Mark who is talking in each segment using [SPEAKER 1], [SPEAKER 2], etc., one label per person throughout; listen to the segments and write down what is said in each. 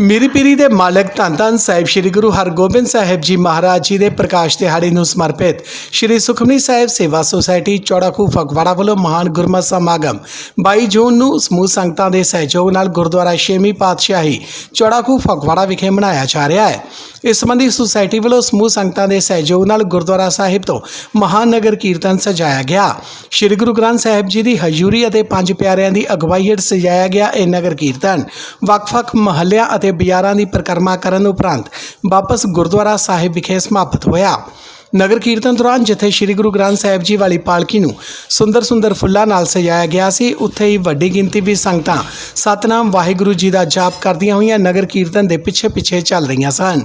[SPEAKER 1] ਮੇਰੀ ਪੀਰੀ ਦੇ ਮਾਲਕ ਧੰਨ ਧੰਨ ਸਾਹਿਬ ਸ੍ਰੀ ਗੁਰੂ ਹਰਗੋਬਿੰਦ ਸਾਹਿਬ ਜੀ ਮਹਾਰਾਜ ਜੀ ਦੇ ਪ੍ਰਕਾਸ਼ ਦਿਹਾੜੇ ਨੂੰ ਸਮਰਪਿਤ ਸ੍ਰੀ ਸੁਖਮਨੀ ਸਾਹਿਬ ਸੇਵਾ ਸੁਸਾਇਟੀ ਚੌੜਾਖੂ ਫਗਵਾੜਾ ਵੱਲੋਂ ਮਹਾਨ ਗੁਰਮਤਿ ਸਮਾਗਮ 22 ਜੂਨ ਨੂੰ ਸਮੂਹ ਸੰਗਤਾਂ ਦੇ ਸਹਿਯੋਗ ਨਾਲ ਗੁਰਦੁਆਰਾ ਛੇਵੀਂ ਪਾਤਸ਼ਾਹੀ ਚੌੜਾਖੂ ਫਗਵਾੜਾ ਵਿਖੇ ਮਨਾਇਆ ਜਾ ਰਿਹਾ ਹੈ। ਇਸ ਸੰਬੰਧੀ ਸੁਸਾਇਟੀ ਵੱਲੋਂ ਸਮੂਹ ਸੰਗਤਾਂ ਦੇ ਸਹਿਯੋਗ ਨਾਲ ਗੁਰਦੁਆਰਾ ਸਾਹਿਬ ਤੋਂ ਮਹਾਨ ਨਗਰ ਕੀਰਤਨ ਸਜਾਇਆ ਗਿਆ। ਸ੍ਰੀ ਗੁਰੂ ਗ੍ਰੰਥ ਸਾਹਿਬ ਜੀ ਦੀ ਹਜ਼ੂਰੀ ਅਤੇ ਪੰਜ ਪਿਆਰਿਆਂ ਦੀ ਅਗਵਾਈ ਹੇਠ ਸਜਾਇਆ ਗਿਆ ਇਹ ਨਗਰ ਕੀਰਤਨ ਵੱਖ-ਵੱਖ ਮਹੱਲਿਆਂ ਅਤੇ ਅਤੇ ਬਾਜ਼ਾਰਾਂ ਦੀ ਪਰਿਕਰਮਾ ਕਰਨ ਉਪਰੰਤ ਵਾਪਸ ਗੁਰਦੁਆਰਾ ਸਾਹਿਬ ਵਿਖੇ ਸਮਾਪਤ ਹੋਇਆ। ਨਗਰ ਕੀਰਤਨ ਦੌਰਾਨ ਜਿੱਥੇ ਸ੍ਰੀ ਗੁਰੂ ਗ੍ਰੰਥ ਸਾਹਿਬ ਜੀ ਵਾਲੀ ਪਾਲਕੀ ਨੂੰ ਸੁੰਦਰ ਸੁੰਦਰ ਫੁੱਲਾਂ ਨਾਲ ਸਜਾਇਆ ਗਿਆ ਸੀ, ਉੱਥੇ ਹੀ ਵੱਡੀ ਗਿਣਤੀ ਵੀ ਸੰਗਤਾਂ ਸਤਨਾਮ ਵਾਹਿਗੁਰੂ ਜੀ ਦਾ ਜਾਪ ਕਰਦੀਆਂ ਹੋਈਆਂ ਨਗਰ ਕੀਰਤਨ ਦੇ ਪਿੱਛੇ ਪਿੱਛੇ ਚੱਲ ਰਹੀਆਂ ਸਨ।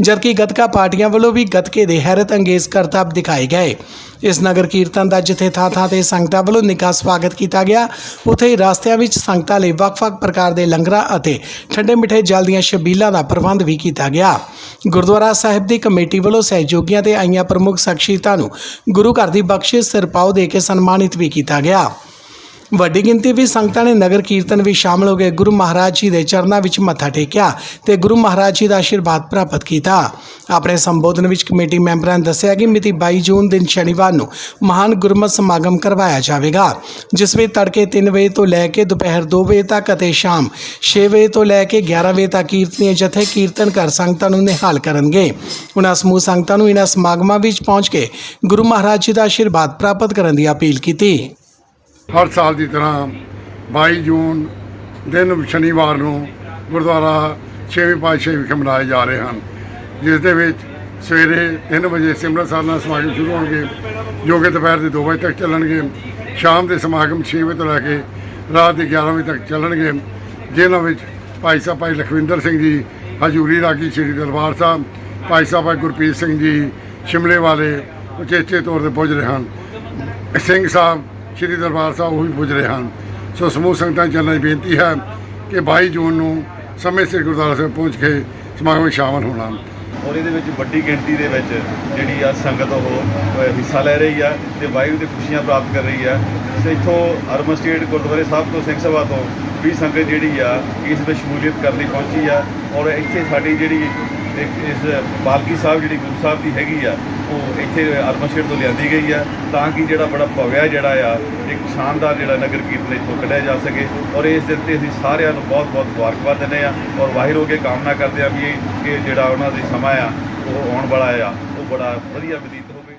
[SPEAKER 1] ਜਦਕਿ ਗਤਕਾ ਪਾਰਟੀਆਂ ਵੱਲੋਂ ਵੀ ਗਤਕੇ ਦੇ ਹੈਰਤ ਅੰਗੇਜ਼ ਕਰਤੱਵ ਦਿਖਾਏ ਗਏ। ਇਸ ਨਗਰ ਕੀਰਤਨ ਦਾ ਜਿੱਥੇ ਥਾਂ ਥਾਂ ਤੇ ਸੰਗਤਾਂ ਵੱਲੋਂ ਨਿੱਘਾ ਸਵਾਗਤ ਕੀਤਾ ਗਿਆ, ਉੱਥੇ ਹੀ ਰਸਤਿਆਂ ਵਿੱਚ ਸੰਗਤਾਂ ਲਈ ਵੱਖ-ਵੱਖ ਪ੍ਰਕਾਰ ਦੇ ਲੰਗਰਾਂ ਅਤੇ ਠੰਡੇ ਮਿੱਠੇ ਜਲ ਦੀਆਂ ਛਬੀਲਾਂ ਦਾ ਪ੍ਰਬੰਧ ਵੀ ਕੀਤਾ ਗਿਆ। ਗੁਰਦੁਆਰਾ ਸਾਹਿਬ ਦੀ ਕਮੇਟੀ ਵੱਲੋਂ ਸਹਿਯੋਗੀਆਂ ਤੇ ਆਈਆਂ ਪ੍ਰਮੁੱਖ ਸ਼ਖਸੀਅਤਾਂ ਨੂੰ ਗੁਰੂ ਘਰ ਦੀ ਬਖਸ਼ਿਸ਼ ਸਿਰਪਾਓ ਦੇ ਕੇ ਸਨਮਾਨਿਤ ਵੀ ਕੀਤਾ ਗਿਆ। ਵੱਡੀ ਗਿਣਤੀ ਵਿੱਚ ਸੰਗਤਾਂ ਨੇ ਨਗਰ ਕੀਰਤਨ ਵਿੱਚ ਸ਼ਾਮਲ ਹੋ ਕੇ ਗੁਰੂ ਮਹਾਰਾਜ ਜੀ ਦੇ ਚਰਨਾਂ ਵਿੱਚ ਮੱਥਾ ਟੇਕਿਆ ਤੇ ਗੁਰੂ ਮਹਾਰਾਜ ਜੀ ਦਾ ਆਸ਼ੀਰਵਾਦ ਪ੍ਰਾਪਤ ਕੀਤਾ। ਆਪਣੇ ਸੰਬੋਧਨ ਵਿੱਚ ਕਮੇਟੀ ਮੈਂਬਰਾਂ ਨੇ ਦੱਸਿਆ ਕਿ ਮਿਤੀ 22 ਜੂਨ ਦਿਨ ਸ਼ਨੀਵਾਰ ਨੂੰ ਮਹਾਨ ਗੁਰਮਤਿ ਸਮਾਗਮ ਕਰਵਾਇਆ ਜਾਵੇਗਾ, ਜਿਸ ਵਿੱਚ ਤੜਕੇ 3 ਵਜੇ ਤੋਂ ਲੈ ਕੇ ਦੁਪਹਿਰ 2 ਵਜੇ ਤੱਕ ਅਤੇ ਸ਼ਾਮ 6 ਵਜੇ ਤੋਂ ਲੈ ਕੇ 11 ਵਜੇ ਤੱਕ ਕੀਰਤਨੀਏ ਜਥੇ ਕੀਰਤਨ ਕਰ ਸੰਗਤਾਂ ਨੂੰ ਨਿਹਾਲ ਕਰਨਗੇ। ਉਹਨਾਂ ਸਮੂਹ ਸੰਗਤਾਂ ਨੂੰ ਇਹਨਾਂ ਸਮਾਗਮਾਂ ਵਿੱਚ ਪਹੁੰਚ ਕੇ ਗੁਰੂ ਮਹਾਰਾਜ ਜੀ ਦਾ ਆਸ਼ੀਰਵਾਦ ਪ੍ਰਾਪਤ ਕਰਨ ਦੀ ਅਪੀਲ ਕੀਤੀ।
[SPEAKER 2] ਹਰ ਸਾਲ ਦੀ ਤਰ੍ਹਾਂ 22 ਜੂਨ ਦਿਨ ਸ਼ਨੀਵਾਰ ਨੂੰ ਗੁਰਦੁਆਰਾ ਛੇਵੀਂ ਪਾਤਸ਼ਾਹੀ ਵਿਖੇ ਮਨਾਏ ਜਾ ਰਹੇ ਹਨ, ਜਿਸ ਦੇ ਵਿੱਚ ਸਵੇਰੇ 3 ਵਜੇ ਸਿਮਰਨ ਸਾਧਨਾ ਸਮਾਗਮ ਸ਼ੁਰੂ ਹੋਣਗੇ, ਜੋ ਕਿ ਦੁਪਹਿਰ ਦੇ 2 ਵਜੇ ਤੱਕ ਚੱਲਣਗੇ, ਸ਼ਾਮ ਦੇ ਸਮਾਗਮ 6 ਵਜੇ ਤੋਂ ਲੈ ਕੇ ਰਾਤ ਦੇ 11 ਵਜੇ ਤੱਕ ਚੱਲਣਗੇ, ਜਿਨ੍ਹਾਂ ਵਿੱਚ ਭਾਈ ਸਾਹਿਬ ਭਾਈ ਲਖਵਿੰਦਰ ਸਿੰਘ ਜੀ, ਹਜੂਰੀ ਰਾਗੀ ਸ੍ਰੀ ਦਰਬਾਰ ਸਾਹਿਬ, ਭਾਈ ਸਾਹਿਬ ਭਾਈ ਗੁਰਪ੍ਰੀਤ ਸਿੰਘ ਜੀ, ਸ਼ਿਮਲੇ ਵਾਲੇ ਉਚੇਚੇ ਤੌਰ ਤੇ ਪੁੱਜ ਰਹੇ ਹਨ। ਸਿੰਘ ਸਾਹਿਬ ਸ੍ਰੀ ਦਰਬਾਰ ਸਾਹਿਬ ਉਹ ਵੀ ਪੁੱਜ ਰਹੇ ਹਨ। ਸੋ ਸਮੂਹ ਸੰਗਤਾਂ ਨੂੰ ਚਰਨਾਂ ਦੀ ਬੇਨਤੀ ਹੈ ਕਿ 22 ਜੂਨ ਨੂੰ ਸਮੇਂ ਸਿਰ ਗੁਰਦੁਆਰਾ ਸਾਹਿਬ ਪਹੁੰਚ ਕੇ ਸਮਾਗਮ ਵਿੱਚ ਸ਼ਾਮਲ ਹੋਣਾ
[SPEAKER 3] ਔਰ ਇਹਦੇ ਵਿੱਚ ਵੱਡੀ ਗਿਣਤੀ ਦੇ ਵਿੱਚ ਜਿਹੜੀ ਆ ਸੰਗਤ ਉਹ ਹਿੱਸਾ ਲੈ ਰਹੀ ਆ ਤੇ ਵਾਹਿਗੁਰੂ ਦੀ ਖੁਸ਼ੀਆਂ ਪ੍ਰਾਪਤ ਕਰ ਰਹੀ ਆ। ਤੇ ਇੱਥੋਂ ਅਰਮਨ ਸਟੇਟ ਗੁਰਦੁਆਰੇ ਸਾਹਿਬ ਤੋਂ, ਸਿੰਘ ਸਭਾ ਤੋਂ ਵੀ ਸੰਗਤ ਜਿਹੜੀ ਆ ਇਸ ਵਿੱਚ ਸ਼ਮੂਲੀਅਤ ਕਰਨ ਲਈ ਪਹੁੰਚੀ ਆ। ਔਰ ਇੱਥੇ ਸਾਡੀ ਜਿਹੜੀ ਇੱਕ ਇਸ ਬਾਲਕੀ ਸਾਹਿਬ ਜਿਹੜੀ ਗੁਰੂ ਸਾਹਿਬ ਦੀ ਹੈਗੀ ਆ, ਉਹ ਇੱਥੇ ਅਰਮਨ ਸਟੇਟ ਤੋਂ ਲਿਆਂਦੀ ਗਈ ਆ। ਤਾਂ ਕਿ ਜਿਹੜਾ ਬੜਾ ਭਵਿਆ ਜਿਹੜਾ ਆ, ਇੱਕ ਸ਼ਾਨਦਾਰ ਜਿਹੜਾ ਨਗਰ ਕੀਰਤਨ ਇੱਥੋਂ ਕੱਢਿਆ ਜਾ ਸਕੇ। ਔਰ ਇਸ ਦਿਨ ਤੇ ਅਸੀਂ ਸਾਰਿਆਂ ਨੂੰ ਬਹੁਤ ਬਹੁਤ ਮੁਬਾਰਕਬਾਦ ਦਿੰਦੇ ਆ। ਔਰ ਵਾਹਿਰ ਹੋ ਕੇ ਕਾਮਨਾ ਕਰਦੇ ਆ ਵੀ ਇਹ ਕਿ ਜਿਹੜਾ ਉਹਨਾਂ ਦੀ ਸਮਾਂ ਆ, ਉਹ ਆਉਣ ਵਾਲਾ ਆ। ਉਹ ਬੜਾ ਵਧੀਆ ਬਤੀਤ ਹੋਵੇ।